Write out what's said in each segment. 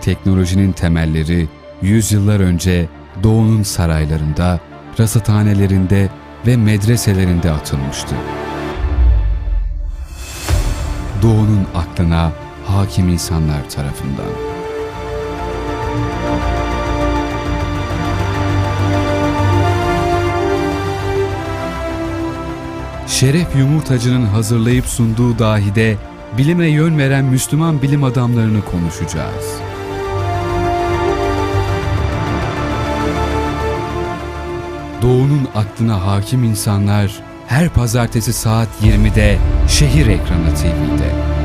teknolojinin temelleri yüzyıllar önce Doğu'nun saraylarında, rasathanelerinde ve medreselerinde atılmıştı. Doğu'nun aklına hakim insanlar tarafından. Şeref Yumurtacı'nın hazırlayıp sunduğu dahide bilime yön veren Müslüman bilim adamlarını konuşacağız. Doğu'nun aklına hakim insanlar her pazartesi saat 20'de Şehir Ekranı TV'de.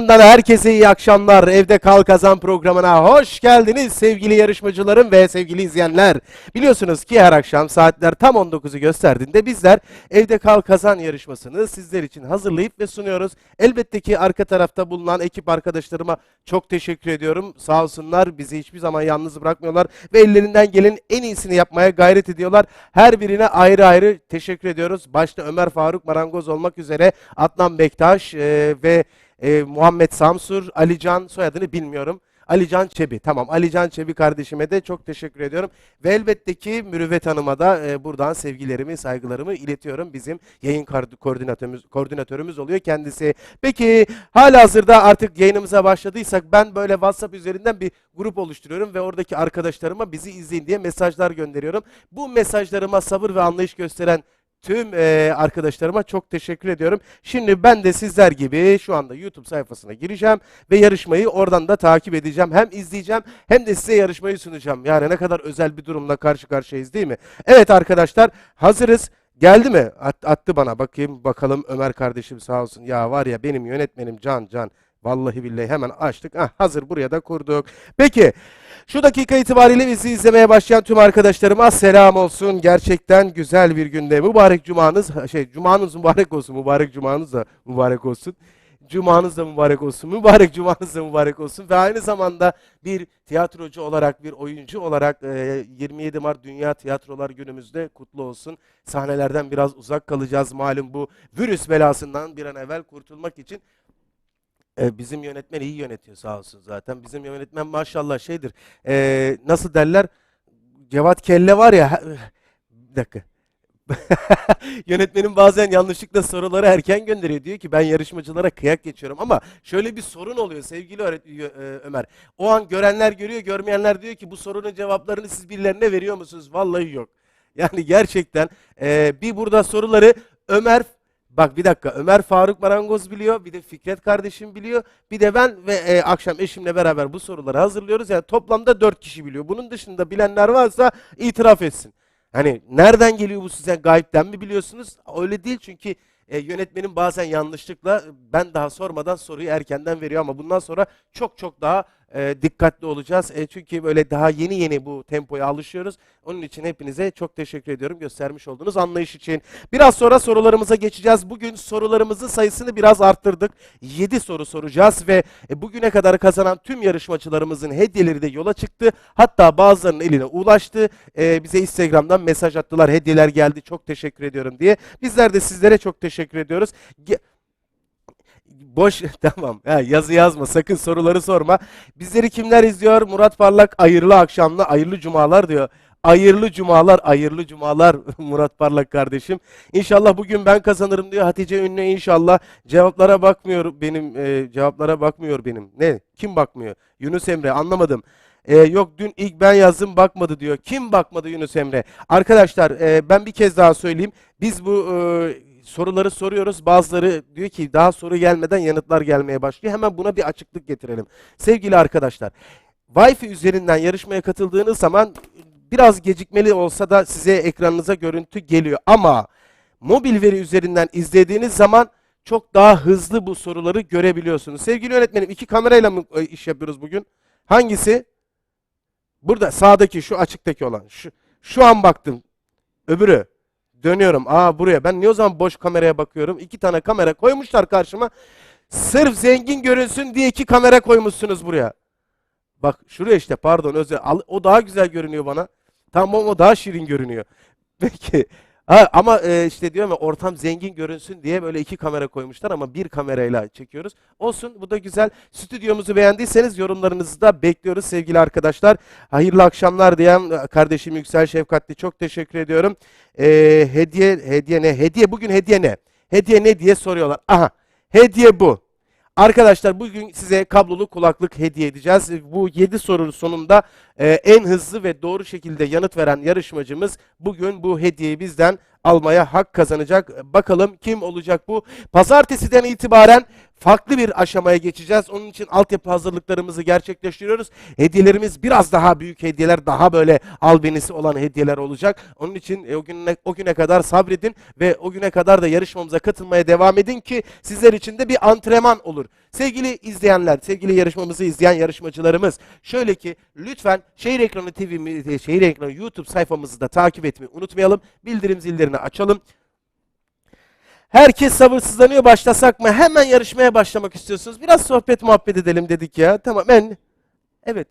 Ekranından herkese iyi akşamlar. Evde Kal Kazan programına hoş geldiniz sevgili yarışmacılarım ve sevgili izleyenler. Biliyorsunuz ki her akşam saatler tam 19'u gösterdiğinde bizler Evde Kal Kazan yarışmasını sizler için hazırlayıp ve sunuyoruz. Elbette ki arka tarafta bulunan ekip arkadaşlarıma çok teşekkür ediyorum. Sağ olsunlar bizi hiçbir zaman yalnız bırakmıyorlar ve ellerinden gelen en iyisini yapmaya gayret ediyorlar. Her birine ayrı ayrı teşekkür ediyoruz. Başta Ömer Faruk Marangoz olmak üzere Adnan Bektaş e, ve e, Muhammed Samsur, Alican soyadını bilmiyorum. Alican Çebi. Tamam Alican Çebi kardeşime de çok teşekkür ediyorum. Ve elbette ki Mürüvvet Hanım'a da e, buradan sevgilerimi, saygılarımı iletiyorum. Bizim yayın koordinatörümüz, koordinatörümüz oluyor kendisi. Peki hala hazırda artık yayınımıza başladıysak ben böyle WhatsApp üzerinden bir grup oluşturuyorum ve oradaki arkadaşlarıma bizi izleyin diye mesajlar gönderiyorum. Bu mesajlarıma sabır ve anlayış gösteren Tüm eee, arkadaşlarıma çok teşekkür ediyorum. Şimdi ben de sizler gibi şu anda YouTube sayfasına gireceğim ve yarışmayı oradan da takip edeceğim. Hem izleyeceğim hem de size yarışmayı sunacağım. Yani ne kadar özel bir durumla karşı karşıyayız değil mi? Evet arkadaşlar hazırız. Geldi mi? At- attı bana bakayım bakalım Ömer kardeşim sağ olsun. Ya var ya benim yönetmenim Can Can. Vallahi billahi hemen açtık. Ah, hazır buraya da kurduk. Peki şu dakika itibariyle bizi izlemeye başlayan tüm arkadaşlarıma selam olsun. Gerçekten güzel bir günde. Mübarek cumanız, şey cumanız mübarek olsun. Mübarek cumanız da mübarek olsun. Cumanız da mübarek olsun. Mübarek cumanız da mübarek olsun. Ve aynı zamanda bir tiyatrocu olarak, bir oyuncu olarak e, 27 Mart Dünya Tiyatrolar Günümüzde kutlu olsun. Sahnelerden biraz uzak kalacağız malum bu virüs belasından bir an evvel kurtulmak için. Bizim yönetmen iyi yönetiyor sağ olsun zaten. Bizim yönetmen maşallah şeydir. e, nasıl derler? Cevat Kelle var ya. Bir dakika. Yönetmenim bazen yanlışlıkla soruları erken gönderiyor. Diyor ki ben yarışmacılara kıyak geçiyorum. Ama şöyle bir sorun oluyor sevgili e, Ömer. O an görenler görüyor, görmeyenler diyor ki bu sorunun cevaplarını siz birilerine veriyor musunuz? Vallahi yok. Yani gerçekten e, bir burada soruları Ömer Bak bir dakika Ömer Faruk Marangoz biliyor, bir de Fikret kardeşim biliyor, bir de ben ve e, akşam eşimle beraber bu soruları hazırlıyoruz. Yani toplamda dört kişi biliyor. Bunun dışında bilenler varsa itiraf etsin. Hani nereden geliyor bu size gayipten mi biliyorsunuz? Öyle değil çünkü e, yönetmenin bazen yanlışlıkla ben daha sormadan soruyu erkenden veriyor ama bundan sonra çok çok daha e, dikkatli olacağız. E, çünkü böyle daha yeni yeni bu tempoya alışıyoruz. Onun için hepinize çok teşekkür ediyorum göstermiş olduğunuz anlayış için. Biraz sonra sorularımıza geçeceğiz. Bugün sorularımızın sayısını biraz arttırdık. 7 soru soracağız ve e, bugüne kadar kazanan tüm yarışmacılarımızın hediyeleri de yola çıktı. Hatta bazılarının eline ulaştı. E, bize Instagram'dan mesaj attılar. Hediyeler geldi. Çok teşekkür ediyorum diye. Bizler de sizlere çok teşekkür ediyoruz. Ge- Boş tamam. Ha, yazı yazma. Sakın soruları sorma. Bizleri kimler izliyor? Murat Parlak hayırlı akşamlı, hayırlı cumalar diyor. Hayırlı cumalar, hayırlı cumalar Murat Parlak kardeşim. İnşallah bugün ben kazanırım diyor Hatice Ünlü inşallah. Cevaplara bakmıyor benim, e, cevaplara bakmıyor benim. Ne? Kim bakmıyor? Yunus Emre anlamadım. E, yok dün ilk ben yazdım bakmadı diyor. Kim bakmadı Yunus Emre? Arkadaşlar e, ben bir kez daha söyleyeyim. Biz bu e, soruları soruyoruz. Bazıları diyor ki daha soru gelmeden yanıtlar gelmeye başlıyor. Hemen buna bir açıklık getirelim. Sevgili arkadaşlar, Wi-Fi üzerinden yarışmaya katıldığınız zaman biraz gecikmeli olsa da size ekranınıza görüntü geliyor. Ama mobil veri üzerinden izlediğiniz zaman çok daha hızlı bu soruları görebiliyorsunuz. Sevgili öğretmenim iki kamerayla mı e, iş yapıyoruz bugün? Hangisi? Burada sağdaki şu açıktaki olan. Şu, şu an baktım. Öbürü. Dönüyorum. Aa buraya. Ben niye o zaman boş kameraya bakıyorum? İki tane kamera koymuşlar karşıma. Sırf zengin görünsün diye iki kamera koymuşsunuz buraya. Bak şuraya işte pardon özel. O daha güzel görünüyor bana. Tamam o daha şirin görünüyor. Peki. Ha, ama e, işte diyorum ya ortam zengin görünsün diye böyle iki kamera koymuşlar ama bir kamerayla çekiyoruz. Olsun bu da güzel. Stüdyomuzu beğendiyseniz yorumlarınızı da bekliyoruz sevgili arkadaşlar. Hayırlı akşamlar diyen e, kardeşim Yüksel Şefkatli çok teşekkür ediyorum. E, hediye hediye ne? Hediye bugün hediye ne? Hediye ne diye soruyorlar. Aha hediye bu. Arkadaşlar bugün size kablolu kulaklık hediye edeceğiz. Bu 7 sorunun sonunda e, en hızlı ve doğru şekilde yanıt veren yarışmacımız bugün bu hediyeyi bizden almaya hak kazanacak. Bakalım kim olacak bu? Pazartesiden itibaren farklı bir aşamaya geçeceğiz. Onun için altyapı hazırlıklarımızı gerçekleştiriyoruz. Hediyelerimiz biraz daha büyük hediyeler, daha böyle albenisi olan hediyeler olacak. Onun için e, o güne, o güne kadar sabredin ve o güne kadar da yarışmamıza katılmaya devam edin ki sizler için de bir antrenman olur. Sevgili izleyenler, sevgili yarışmamızı izleyen yarışmacılarımız, şöyle ki lütfen Şehir Ekranı TV, Şehir Ekranı YouTube sayfamızı da takip etmeyi unutmayalım. Bildirim zillerini açalım. Herkes sabırsızlanıyor başlasak mı? Hemen yarışmaya başlamak istiyorsunuz. Biraz sohbet muhabbet edelim dedik ya. Tamam ben. Evet.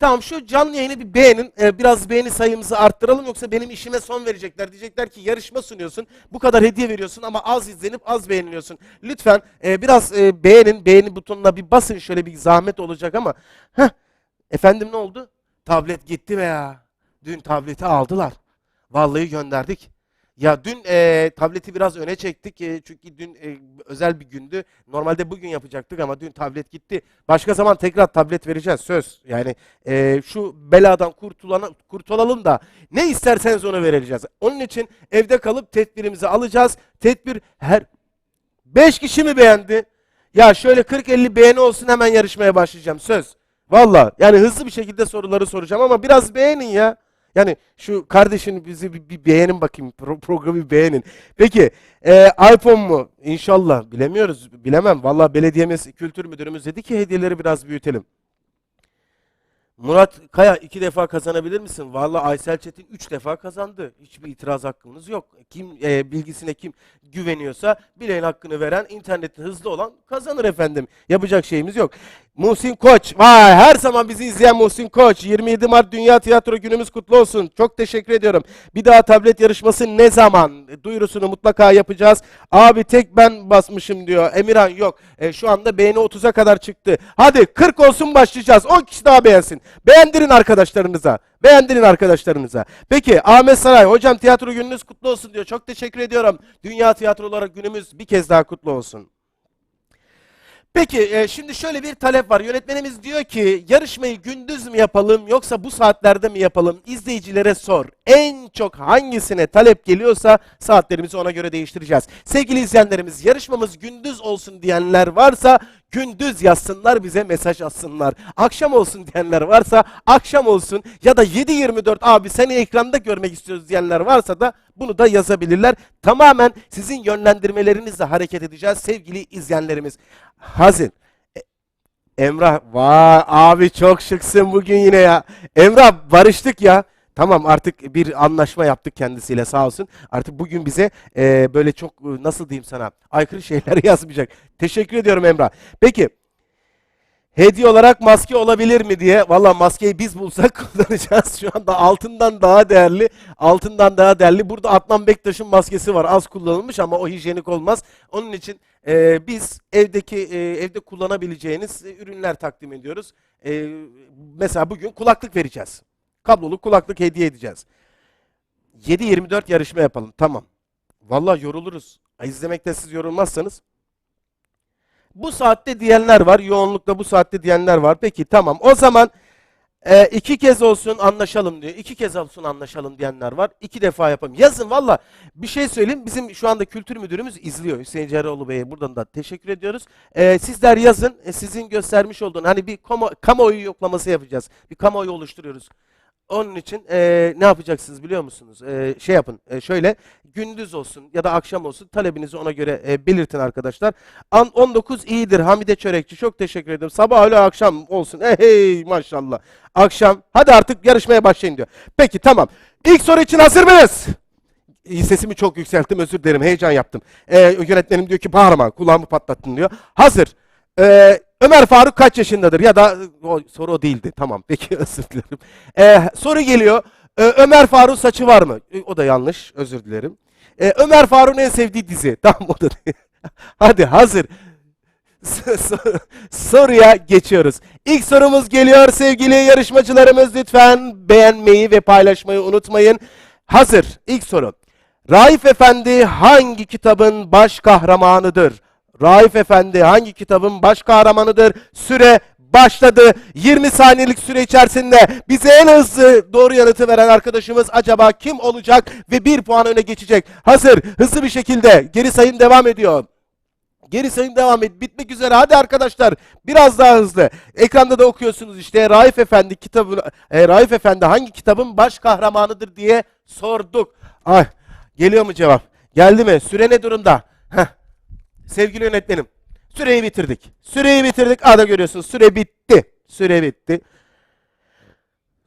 Tamam şu canlı yayını bir beğenin. Ee, biraz beğeni sayımızı arttıralım yoksa benim işime son verecekler. Diyecekler ki yarışma sunuyorsun. Bu kadar hediye veriyorsun ama az izlenip az beğeniliyorsun. Lütfen e, biraz e, beğenin. Beğeni butonuna bir basın şöyle bir zahmet olacak ama. Heh. Efendim ne oldu? Tablet gitti be ya. Dün tableti aldılar. Vallahi gönderdik. Ya dün e, tableti biraz öne çektik e, çünkü dün e, özel bir gündü. Normalde bugün yapacaktık ama dün tablet gitti. Başka zaman tekrar tablet vereceğiz söz. Yani e, şu beladan kurtulalım da ne isterseniz onu vereceğiz. Onun için evde kalıp tedbirimizi alacağız. Tedbir her 5 kişi mi beğendi? Ya şöyle 40-50 beğeni olsun hemen yarışmaya başlayacağım söz. Valla yani hızlı bir şekilde soruları soracağım ama biraz beğenin ya. Yani şu kardeşin bizi bir, bir beğenin bakayım. Pro- programı beğenin. Peki e, iPhone mu? İnşallah. Bilemiyoruz. Bilemem. Valla belediyemiz, kültür müdürümüz dedi ki hediyeleri biraz büyütelim. Murat Kaya iki defa kazanabilir misin? Valla Aysel Çetin üç defa kazandı. Hiçbir itiraz hakkımız yok. Kim e, bilgisine kim güveniyorsa bileğin hakkını veren, internette hızlı olan kazanır efendim. Yapacak şeyimiz yok. Muhsin Koç. Vay her zaman bizi izleyen Muhsin Koç. 27 Mart Dünya Tiyatro Günümüz kutlu olsun. Çok teşekkür ediyorum. Bir daha tablet yarışması ne zaman? E, Duyurusunu mutlaka yapacağız. Abi tek ben basmışım diyor. Emirhan yok. E, şu anda beğeni 30'a kadar çıktı. Hadi 40 olsun başlayacağız. 10 kişi daha beğensin. Beğendirin arkadaşlarınıza. Beğendirin arkadaşlarınıza. Peki Ahmet Saray. Hocam tiyatro gününüz kutlu olsun diyor. Çok teşekkür ediyorum. Dünya tiyatroları günümüz bir kez daha kutlu olsun. Peki e, şimdi şöyle bir talep var. Yönetmenimiz diyor ki yarışmayı gündüz mü yapalım yoksa bu saatlerde mi yapalım? İzleyicilere sor. En çok hangisine talep geliyorsa saatlerimizi ona göre değiştireceğiz. Sevgili izleyenlerimiz yarışmamız gündüz olsun diyenler varsa gündüz yazsınlar bize mesaj atsınlar. Akşam olsun diyenler varsa akşam olsun ya da 7-24 abi seni ekranda görmek istiyoruz diyenler varsa da bunu da yazabilirler. Tamamen sizin yönlendirmelerinizle hareket edeceğiz sevgili izleyenlerimiz. Hazin. E, Emrah, vay abi çok şıksın bugün yine ya. Emrah barıştık ya. Tamam artık bir anlaşma yaptık kendisiyle sağ olsun. Artık bugün bize e, böyle çok e, nasıl diyeyim sana aykırı şeyler yazmayacak. Teşekkür ediyorum Emrah. Peki hediye olarak maske olabilir mi diye. Valla maskeyi biz bulsak kullanacağız. Şu anda altından daha değerli. Altından daha değerli. Burada Adnan Bektaş'ın maskesi var. Az kullanılmış ama o hijyenik olmaz. Onun için e, biz evdeki e, evde kullanabileceğiniz e, ürünler takdim ediyoruz. E, mesela bugün kulaklık vereceğiz. Kablolu kulaklık hediye edeceğiz. 7-24 yarışma yapalım. Tamam. Vallahi yoruluruz. İzlemekte siz yorulmazsanız. Bu saatte diyenler var. Yoğunlukla bu saatte diyenler var. Peki tamam. O zaman e, iki kez olsun anlaşalım diyor. İki kez olsun anlaşalım diyenler var. İki defa yapalım. Yazın valla. Bir şey söyleyeyim. Bizim şu anda kültür müdürümüz izliyor. Hüseyin Cerrahoğlu Bey'e buradan da teşekkür ediyoruz. E, sizler yazın. E, sizin göstermiş olduğun hani bir kamu, kamuoyu yoklaması yapacağız. Bir kamuoyu oluşturuyoruz. Onun için e, ne yapacaksınız biliyor musunuz? E, şey yapın e, şöyle gündüz olsun ya da akşam olsun talebinizi ona göre e, belirtin arkadaşlar. An 19 iyidir Hamide Çörekçi çok teşekkür ederim. Sabah öyle akşam olsun. Eh, hey maşallah. Akşam hadi artık yarışmaya başlayın diyor. Peki tamam. İlk soru için hazır mıyız? Sesimi çok yükselttim özür dilerim heyecan yaptım. Ee, yönetmenim diyor ki bağırma kulağımı patlattın diyor. Hazır. Ee, Ömer Faruk kaç yaşındadır? Ya da o, soru o değildi. Tamam peki özür dilerim. Ee, soru geliyor. Ee, Ömer Faruk saçı var mı? Ee, O da yanlış özür dilerim. Ee, Ömer Faruk'un en sevdiği dizi. Tamam o da. Hadi hazır. Soruya geçiyoruz. İlk sorumuz geliyor sevgili yarışmacılarımız. Lütfen beğenmeyi ve paylaşmayı unutmayın. Hazır. İlk soru. Raif Efendi hangi kitabın baş kahramanıdır? Raif Efendi hangi kitabın baş kahramanıdır? Süre başladı. 20 saniyelik süre içerisinde bize en hızlı doğru yanıtı veren arkadaşımız acaba kim olacak ve bir puan öne geçecek? Hazır. Hızlı bir şekilde geri sayım devam ediyor. Geri sayım devam et. Bitmek üzere. Hadi arkadaşlar biraz daha hızlı. Ekranda da okuyorsunuz işte Raif Efendi kitabı e, Raif Efendi hangi kitabın baş kahramanıdır diye sorduk. Ay geliyor mu cevap? Geldi mi? Süre ne durumda? Heh. Sevgili yönetmenim. Süreyi bitirdik. Süreyi bitirdik. Ada görüyorsunuz. Süre bitti. Süre bitti.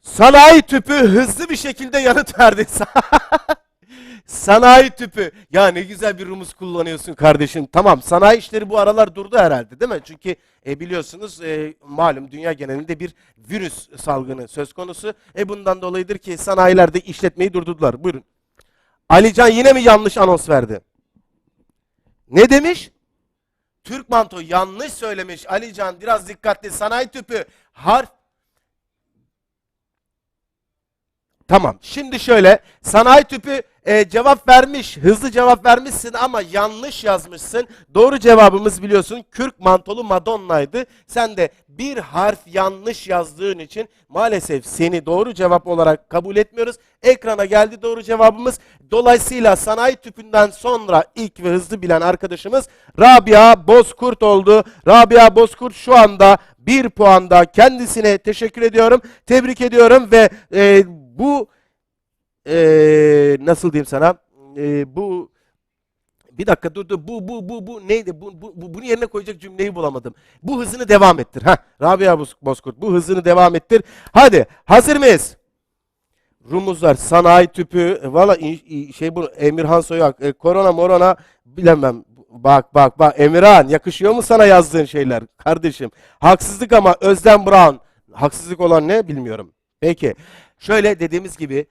Sanayi tüpü hızlı bir şekilde yanıt verdi. Sanayi tüpü. Ya ne güzel bir rumuz kullanıyorsun kardeşim. Tamam sanayi işleri bu aralar durdu herhalde değil mi? Çünkü e, biliyorsunuz e, malum dünya genelinde bir virüs salgını söz konusu. E bundan dolayıdır ki sanayilerde işletmeyi durdurdular. Buyurun. Alican yine mi yanlış anons verdi? Ne demiş? Türk manto yanlış söylemiş. Alican biraz dikkatli. Sanayi tüpü harf Tamam. Şimdi şöyle sanayi tüpü e, cevap vermiş, hızlı cevap vermişsin ama yanlış yazmışsın. Doğru cevabımız biliyorsun kürk mantolu Madonna'ydı. Sen de bir harf yanlış yazdığın için maalesef seni doğru cevap olarak kabul etmiyoruz. Ekrana geldi doğru cevabımız. Dolayısıyla sanayi tüpünden sonra ilk ve hızlı bilen arkadaşımız Rabia Bozkurt oldu. Rabia Bozkurt şu anda bir puanda kendisine teşekkür ediyorum. Tebrik ediyorum ve e, bu eee, nasıl diyeyim sana Eee, bu bir dakika dur dur bu bu bu bu neydi bu, bu, bu bunu yerine koyacak cümleyi bulamadım. Bu hızını devam ettir. Ha Rabia Boz- Bozkurt bu hızını devam ettir. Hadi hazır mıyız? Rumuzlar, sanayi tüpü, e, valla şey bu Emirhan Soyak, e, korona morona bilemem. Bak bak bak Emirhan yakışıyor mu sana yazdığın şeyler kardeşim? Haksızlık ama Özlem Brown. Haksızlık olan ne bilmiyorum. Peki şöyle dediğimiz gibi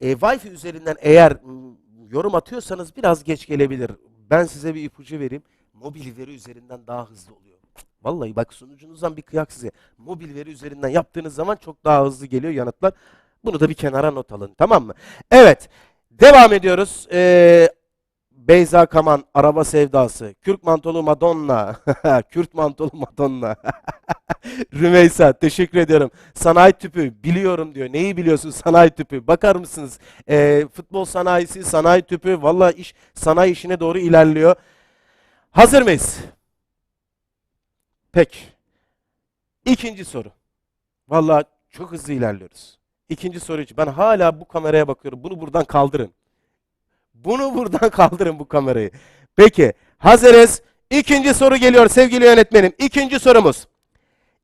e, Wi-Fi üzerinden eğer yorum atıyorsanız biraz geç gelebilir. Ben size bir ipucu vereyim. Mobil veri üzerinden daha hızlı oluyor. Vallahi bak sunucunuzdan bir kıyak size. Mobil veri üzerinden yaptığınız zaman çok daha hızlı geliyor yanıtlar. Bunu da bir kenara not alın tamam mı? Evet devam ediyoruz. Ee, Beyza Kaman, Araba Sevdası, Kürk Mantolu Madonna, Kürt Mantolu Madonna, Rümeysa teşekkür ediyorum. Sanayi tüpü biliyorum diyor. Neyi biliyorsun sanayi tüpü? Bakar mısınız? Ee, futbol sanayisi, sanayi tüpü, valla iş sanayi işine doğru ilerliyor. Hazır mıyız? Peki. İkinci soru. Valla çok hızlı ilerliyoruz. İkinci soru için. Ben hala bu kameraya bakıyorum. Bunu buradan kaldırın. Bunu buradan kaldırın bu kamerayı. Peki. Hazırız. İkinci soru geliyor sevgili yönetmenim. İkinci sorumuz.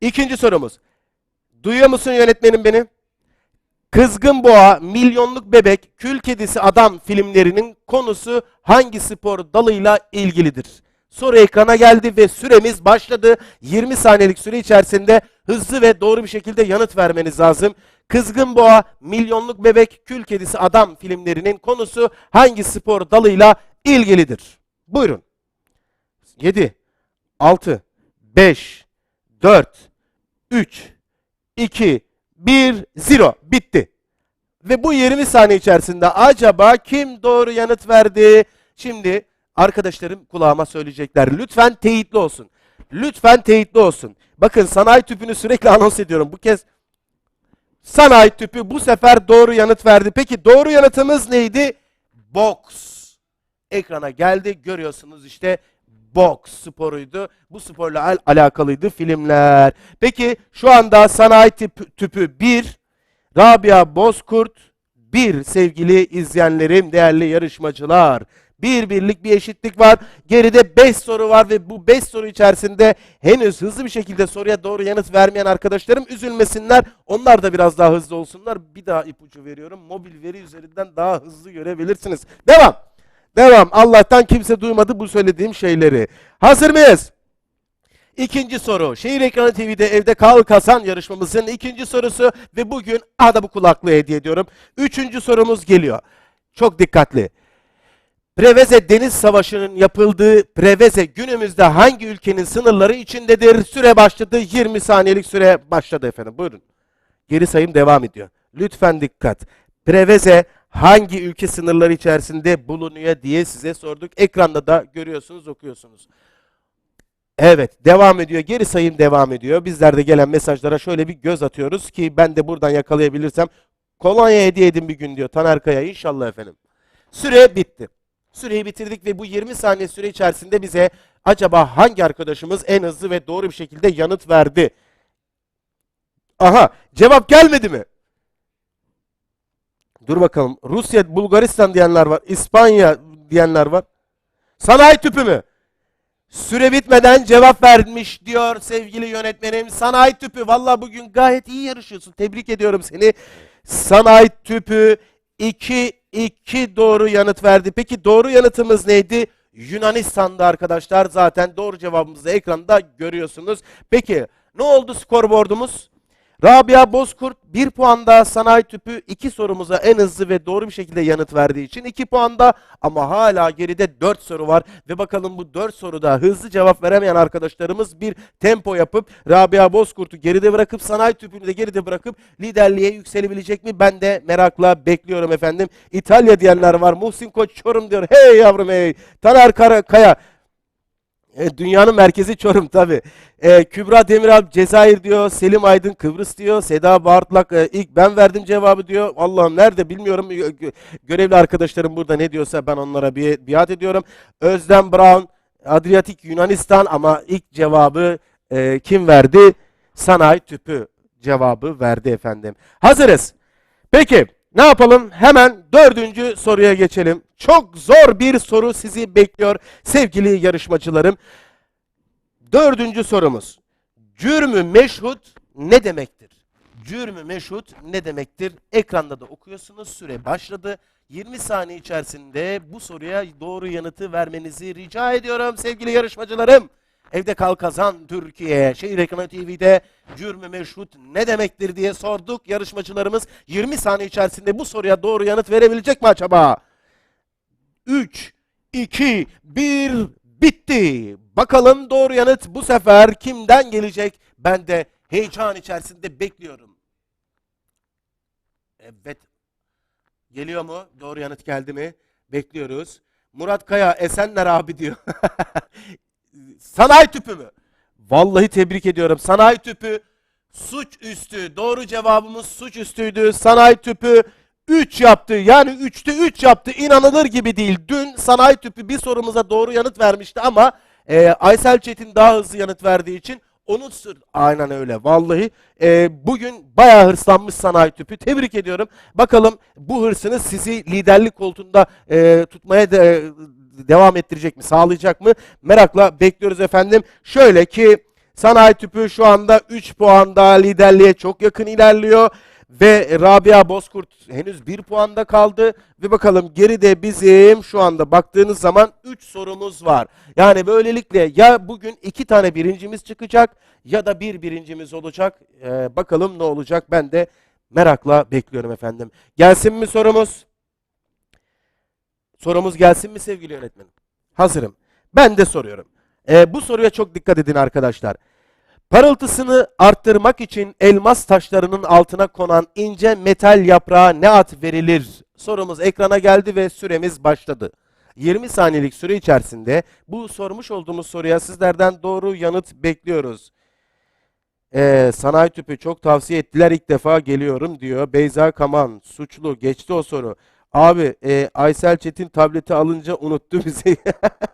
İkinci sorumuz. Duyuyor musun yönetmenim beni? Kızgın Boğa, Milyonluk Bebek, Kül Kedisi Adam filmlerinin konusu hangi spor dalıyla ilgilidir? Soru ekrana geldi ve süremiz başladı. 20 saniyelik süre içerisinde hızlı ve doğru bir şekilde yanıt vermeniz lazım. Kızgın Boğa, Milyonluk Bebek, Kül Kedisi Adam filmlerinin konusu hangi spor dalıyla ilgilidir? Buyurun. 7, 6, 5, 4, 3, 2, 1, 0. Bitti. Ve bu 20 saniye içerisinde acaba kim doğru yanıt verdi? Şimdi arkadaşlarım kulağıma söyleyecekler. Lütfen teyitli olsun. Lütfen teyitli olsun. Bakın sanayi tüpünü sürekli anons ediyorum. Bu kez sanayi tüpü bu sefer doğru yanıt verdi. Peki doğru yanıtımız neydi? Boks. Ekrana geldi. Görüyorsunuz işte boks sporuydu. Bu sporla al- alakalıydı filmler. Peki şu anda sanayi tüpü, tüpü 1, Rabia Bozkurt 1 sevgili izleyenlerim, değerli yarışmacılar. Bir birlik bir eşitlik var. Geride 5 soru var ve bu 5 soru içerisinde henüz hızlı bir şekilde soruya doğru yanıt vermeyen arkadaşlarım üzülmesinler. Onlar da biraz daha hızlı olsunlar. Bir daha ipucu veriyorum. Mobil veri üzerinden daha hızlı görebilirsiniz. Devam. Devam. Allah'tan kimse duymadı bu söylediğim şeyleri. Hazır mıyız? İkinci soru. Şehir Ekranı TV'de Evde Kal Kasan yarışmamızın ikinci sorusu ve bugün aha da bu kulaklığı hediye ediyorum. Üçüncü sorumuz geliyor. Çok dikkatli. Preveze Deniz Savaşı'nın yapıldığı Preveze günümüzde hangi ülkenin sınırları içindedir? Süre başladı. 20 saniyelik süre başladı efendim. Buyurun. Geri sayım devam ediyor. Lütfen dikkat. Preveze hangi ülke sınırları içerisinde bulunuyor diye size sorduk. Ekranda da görüyorsunuz, okuyorsunuz. Evet, devam ediyor. Geri sayım devam ediyor. Bizler de gelen mesajlara şöyle bir göz atıyoruz ki ben de buradan yakalayabilirsem kolonya hediye edin bir gün diyor Taner Kaya. İnşallah efendim. Süre bitti. Süreyi bitirdik ve bu 20 saniye süre içerisinde bize acaba hangi arkadaşımız en hızlı ve doğru bir şekilde yanıt verdi? Aha, cevap gelmedi mi? Dur bakalım. Rusya, Bulgaristan diyenler var. İspanya diyenler var. Sanayi tüpü mü? Süre bitmeden cevap vermiş diyor sevgili yönetmenim. Sanayi tüpü. Valla bugün gayet iyi yarışıyorsun. Tebrik ediyorum seni. Sanayi tüpü 2 2 doğru yanıt verdi. Peki doğru yanıtımız neydi? Yunanistan'da arkadaşlar. Zaten doğru cevabımızı ekranda görüyorsunuz. Peki ne oldu skorboardumuz? Rabia Bozkurt 1 puanda sanayi tüpü 2 sorumuza en hızlı ve doğru bir şekilde yanıt verdiği için 2 puanda ama hala geride 4 soru var ve bakalım bu 4 soruda hızlı cevap veremeyen arkadaşlarımız bir tempo yapıp Rabia Bozkurt'u geride bırakıp sanayi tüpünü de geride bırakıp liderliğe yükselebilecek mi? Ben de merakla bekliyorum efendim. İtalya diyenler var. Muhsin Koç Çorum diyor. Hey yavrum hey. Taner Kara- Kaya e, dünyanın merkezi Çorum tabi. E, Kübra Demiralp Cezayir diyor. Selim Aydın Kıbrıs diyor. Seda Bartlak e, ilk ben verdim cevabı diyor. Allah'ım nerede bilmiyorum. Gö- gö- Görevli arkadaşlarım burada ne diyorsa ben onlara bi biat ediyorum. Özlem Brown Adriyatik Yunanistan ama ilk cevabı e, kim verdi? Sanayi tüpü cevabı verdi efendim. Hazırız. Peki ne yapalım? Hemen dördüncü soruya geçelim. Çok zor bir soru sizi bekliyor sevgili yarışmacılarım. Dördüncü sorumuz. Cürmü meşhut ne demektir? Cürmü meşhut ne demektir? Ekranda da okuyorsunuz. Süre başladı. 20 saniye içerisinde bu soruya doğru yanıtı vermenizi rica ediyorum sevgili yarışmacılarım. Evde Kal Kazan Türkiye, Şehir Ekranı TV'de cürmü meşhut ne demektir diye sorduk. Yarışmacılarımız 20 saniye içerisinde bu soruya doğru yanıt verebilecek mi acaba? 3, 2, 1, bitti. Bakalım doğru yanıt bu sefer kimden gelecek? Ben de heyecan içerisinde bekliyorum. Evet. Geliyor mu? Doğru yanıt geldi mi? Bekliyoruz. Murat Kaya Esenler abi diyor. Sanayi tüpü mü? Vallahi tebrik ediyorum. Sanayi tüpü suç üstü. Doğru cevabımız suç üstüydü. Sanayi tüpü 3 yaptı. Yani 3'te 3 yaptı. İnanılır gibi değil. Dün sanayi tüpü bir sorumuza doğru yanıt vermişti ama e, Aysel Çetin daha hızlı yanıt verdiği için onun sır... Aynen öyle. Vallahi e, bugün bayağı hırslanmış sanayi tüpü. Tebrik ediyorum. Bakalım bu hırsınız sizi liderlik koltuğunda e, tutmaya de, devam ettirecek mi? Sağlayacak mı? Merakla bekliyoruz efendim. Şöyle ki sanayi tüpü şu anda 3 puanda liderliğe çok yakın ilerliyor. Ve Rabia Bozkurt henüz 1 puanda kaldı. Ve bakalım geride bizim şu anda baktığınız zaman 3 sorumuz var. Yani böylelikle ya bugün 2 tane birincimiz çıkacak ya da bir birincimiz olacak. Ee, bakalım ne olacak ben de merakla bekliyorum efendim. Gelsin mi sorumuz? Sorumuz gelsin mi sevgili yönetmenim? Hazırım. Ben de soruyorum. Ee, bu soruya çok dikkat edin arkadaşlar. Parıltısını arttırmak için elmas taşlarının altına konan ince metal yaprağa ne ad verilir? Sorumuz ekrana geldi ve süremiz başladı. 20 saniyelik süre içerisinde bu sormuş olduğumuz soruya sizlerden doğru yanıt bekliyoruz. Ee, sanayi tüpü çok tavsiye ettiler ilk defa geliyorum diyor. Beyza Kaman suçlu geçti o soru. Abi e, Aysel Çetin tableti alınca unuttu bizi.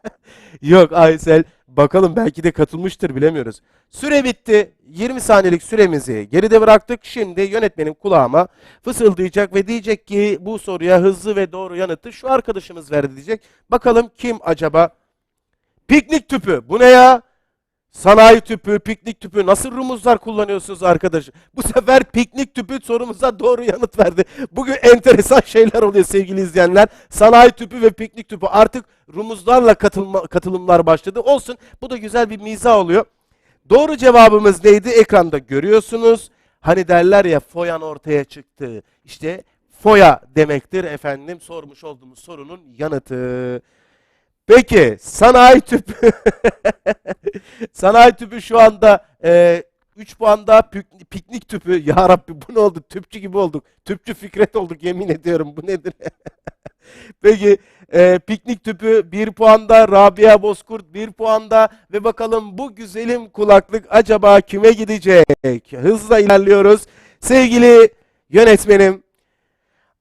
Yok Aysel bakalım belki de katılmıştır bilemiyoruz. Süre bitti. 20 saniyelik süremizi geride bıraktık. Şimdi yönetmenim kulağıma fısıldayacak ve diyecek ki bu soruya hızlı ve doğru yanıtı şu arkadaşımız verdi diyecek. Bakalım kim acaba? Piknik tüpü. Bu ne ya? Sanayi tüpü, piknik tüpü nasıl rumuzlar kullanıyorsunuz arkadaş? Bu sefer piknik tüpü sorumuza doğru yanıt verdi. Bugün enteresan şeyler oluyor sevgili izleyenler. Sanayi tüpü ve piknik tüpü artık rumuzlarla katılma, katılımlar başladı. Olsun bu da güzel bir mizah oluyor. Doğru cevabımız neydi? Ekranda görüyorsunuz. Hani derler ya foyan ortaya çıktı. İşte foya demektir efendim sormuş olduğumuz sorunun yanıtı. Peki sanayi tüpü. sanayi tüpü şu anda 3 puanda pik- piknik tüpü. Ya Rabbi bu ne oldu? Tüpçü gibi olduk. Tüpçü Fikret olduk yemin ediyorum. Bu nedir? Peki e, piknik tüpü 1 puanda, Rabia Bozkurt 1 puanda ve bakalım bu güzelim kulaklık acaba kime gidecek? Hızla ilerliyoruz. Sevgili yönetmenim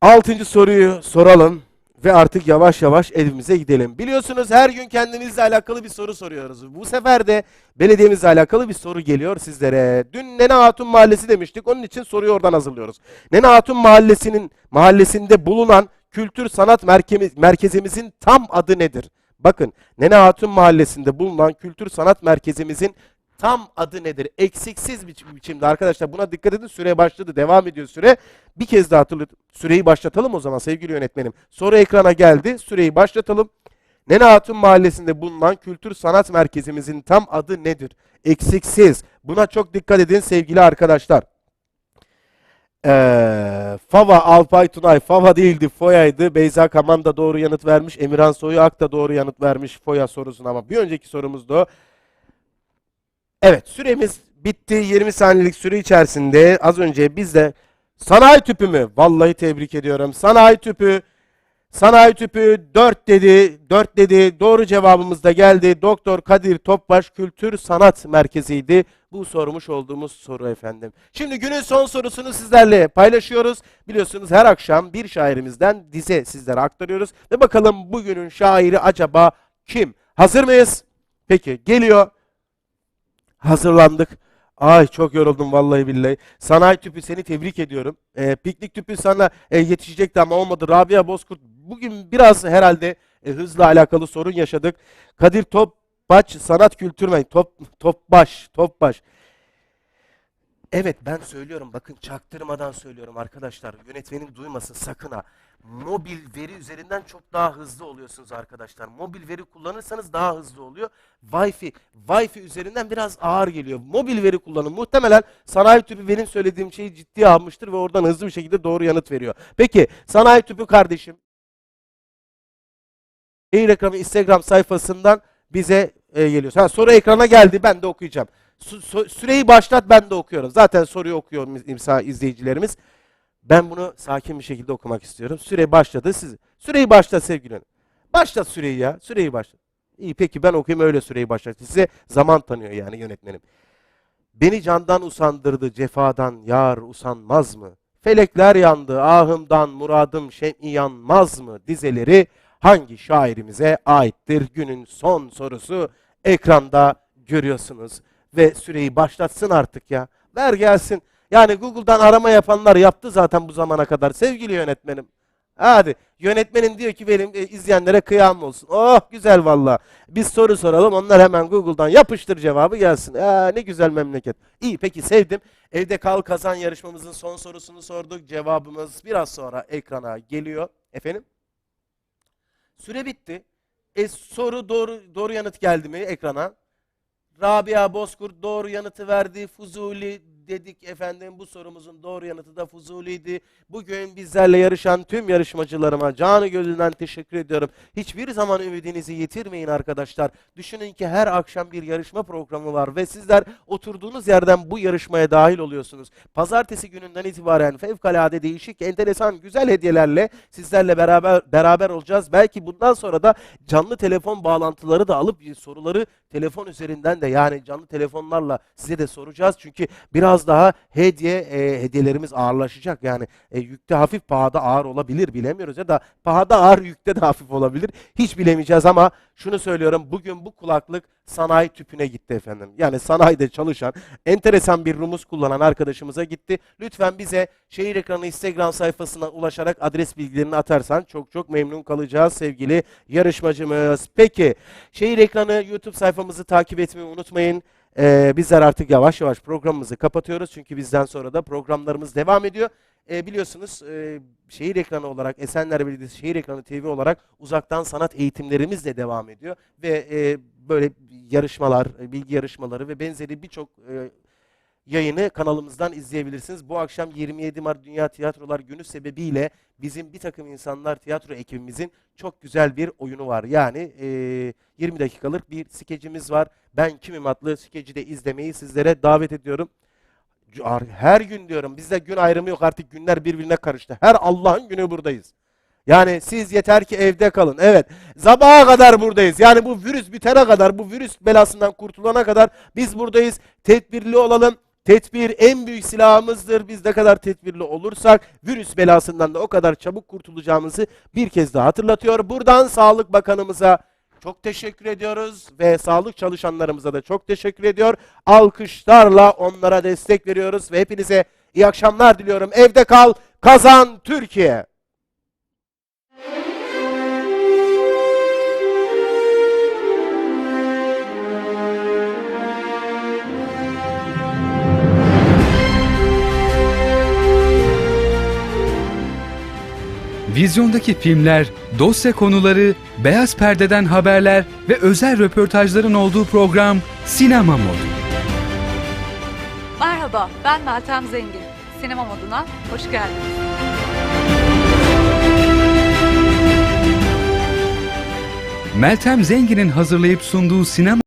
6. soruyu soralım ve artık yavaş yavaş evimize gidelim. Biliyorsunuz her gün kendimizle alakalı bir soru soruyoruz. Bu sefer de belediyemizle alakalı bir soru geliyor sizlere. Dün Nene Hatun Mahallesi demiştik. Onun için soruyu oradan hazırlıyoruz. Nene Hatun Mahallesi'nin mahallesinde bulunan kültür sanat merkezimizin tam adı nedir? Bakın Nene Hatun Mahallesi'nde bulunan kültür sanat merkezimizin tam adı nedir? Eksiksiz bir biçimde arkadaşlar buna dikkat edin süre başladı devam ediyor süre. Bir kez daha hatırlat süreyi başlatalım o zaman sevgili yönetmenim. Soru ekrana geldi süreyi başlatalım. Nene Hatun Mahallesi'nde bulunan kültür sanat merkezimizin tam adı nedir? Eksiksiz. Buna çok dikkat edin sevgili arkadaşlar. Ee, Fava Alpay Tunay Fava değildi Foya'ydı. Beyza Kaman da doğru yanıt vermiş. Emirhan Soyuak da doğru yanıt vermiş Foya sorusuna ama bir önceki sorumuzdu o. Evet süremiz bitti. 20 saniyelik süre içerisinde az önce biz de sanayi tüpü mü? Vallahi tebrik ediyorum. Sanayi tüpü Sanayi tüpü 4 dedi, 4 dedi. Doğru cevabımız da geldi. Doktor Kadir Topbaş Kültür Sanat Merkezi'ydi. Bu sormuş olduğumuz soru efendim. Şimdi günün son sorusunu sizlerle paylaşıyoruz. Biliyorsunuz her akşam bir şairimizden dize sizlere aktarıyoruz. Ve bakalım bugünün şairi acaba kim? Hazır mıyız? Peki geliyor. Hazırlandık. Ay çok yoruldum vallahi billahi. Sanayi tüpü seni tebrik ediyorum. Ee, piknik tüpü sana e, yetişecekti ama olmadı. Rabia Bozkurt bugün biraz herhalde e, hızla alakalı sorun yaşadık. Kadir Topbaş Sanat Kültür. Top, Topbaş, Topbaş. Evet ben söylüyorum bakın çaktırmadan söylüyorum arkadaşlar. Yönetmenim duymasın sakın ha. Mobil veri üzerinden çok daha hızlı oluyorsunuz arkadaşlar. Mobil veri kullanırsanız daha hızlı oluyor. Wi-Fi, Wi-Fi üzerinden biraz ağır geliyor. Mobil veri kullanın. Muhtemelen sanayi tüpü benim söylediğim şeyi ciddiye almıştır ve oradan hızlı bir şekilde doğru yanıt veriyor. Peki sanayi tüpü kardeşim. Mail reklamı Instagram sayfasından bize e, geliyor. Ha, soru ekrana geldi ben de okuyacağım. Süreyi başlat ben de okuyorum. Zaten soruyu okuyor imsa izleyicilerimiz. Ben bunu sakin bir şekilde okumak istiyorum. Süre başladı. Siz süreyi başlat sevgili. Başlat süreyi ya. Süreyi başlat. İyi peki ben okuyayım öyle süreyi başlat. Size zaman tanıyor yani yönetmenim. Beni candan usandırdı cefadan yar usanmaz mı? Felekler yandı ahımdan muradım şem'i yanmaz mı? Dizeleri hangi şairimize aittir? Günün son sorusu ekranda görüyorsunuz. Ve süreyi başlatsın artık ya. Ver gelsin. Yani Google'dan arama yapanlar yaptı zaten bu zamana kadar sevgili yönetmenim. Hadi yönetmenin diyor ki benim e, izleyenlere kıyam olsun. Oh güzel valla. Biz soru soralım onlar hemen Google'dan yapıştır cevabı gelsin. Aa, ne güzel memleket. İyi peki sevdim. Evde kal kazan yarışmamızın son sorusunu sorduk. Cevabımız biraz sonra ekrana geliyor. Efendim? Süre bitti. E, soru doğru doğru yanıt geldi mi ekrana? Rabia Bozkurt doğru yanıtı verdi. Fuzuli dedik efendim. Bu sorumuzun doğru yanıtı da Fuzuli'ydi. Bugün bizlerle yarışan tüm yarışmacılarıma canı gönülden teşekkür ediyorum. Hiçbir zaman ümidinizi yitirmeyin arkadaşlar. Düşünün ki her akşam bir yarışma programı var ve sizler oturduğunuz yerden bu yarışmaya dahil oluyorsunuz. Pazartesi gününden itibaren fevkalade değişik, enteresan, güzel hediyelerle sizlerle beraber beraber olacağız. Belki bundan sonra da canlı telefon bağlantıları da alıp soruları telefon üzerinden de yani canlı telefonlarla size de soracağız. Çünkü biraz biraz daha hediye e, hediyelerimiz ağırlaşacak. Yani e, yükte hafif pahada ağır olabilir bilemiyoruz ya da pahada ağır yükte de hafif olabilir. Hiç bilemeyeceğiz ama şunu söylüyorum bugün bu kulaklık sanayi tüpüne gitti efendim. Yani sanayide çalışan enteresan bir rumuz kullanan arkadaşımıza gitti. Lütfen bize şehir ekranı Instagram sayfasına ulaşarak adres bilgilerini atarsan çok çok memnun kalacağız sevgili yarışmacımız. Peki şehir ekranı YouTube sayfamızı takip etmeyi unutmayın. Ee, bizler artık yavaş yavaş programımızı kapatıyoruz. Çünkü bizden sonra da programlarımız devam ediyor. Ee, biliyorsunuz e, şehir ekranı olarak Esenler Belediyesi Şehir Ekranı TV olarak uzaktan sanat eğitimlerimiz de devam ediyor. Ve e, böyle yarışmalar, e, bilgi yarışmaları ve benzeri birçok e, yayını kanalımızdan izleyebilirsiniz. Bu akşam 27 Mart Dünya Tiyatrolar Günü sebebiyle bizim bir takım insanlar tiyatro ekibimizin çok güzel bir oyunu var. Yani e, 20 dakikalık bir skecimiz var. Ben Kimim adlı skeci de izlemeyi sizlere davet ediyorum. Her gün diyorum bizde gün ayrımı yok artık günler birbirine karıştı. Her Allah'ın günü buradayız. Yani siz yeter ki evde kalın. Evet. Sabaha kadar buradayız. Yani bu virüs bitene kadar, bu virüs belasından kurtulana kadar biz buradayız. Tedbirli olalım. Tedbir en büyük silahımızdır. Biz ne kadar tedbirli olursak virüs belasından da o kadar çabuk kurtulacağımızı bir kez daha hatırlatıyor. Buradan Sağlık Bakanımıza çok teşekkür ediyoruz ve sağlık çalışanlarımıza da çok teşekkür ediyor. Alkışlarla onlara destek veriyoruz ve hepinize iyi akşamlar diliyorum. Evde kal, kazan Türkiye. Vizyondaki filmler, dosya konuları, beyaz perdeden haberler ve özel röportajların olduğu program Sinema Modu. Merhaba, ben Meltem Zengin. Sinema moduna hoş geldiniz. Meltem Zengin'in hazırlayıp sunduğu sinema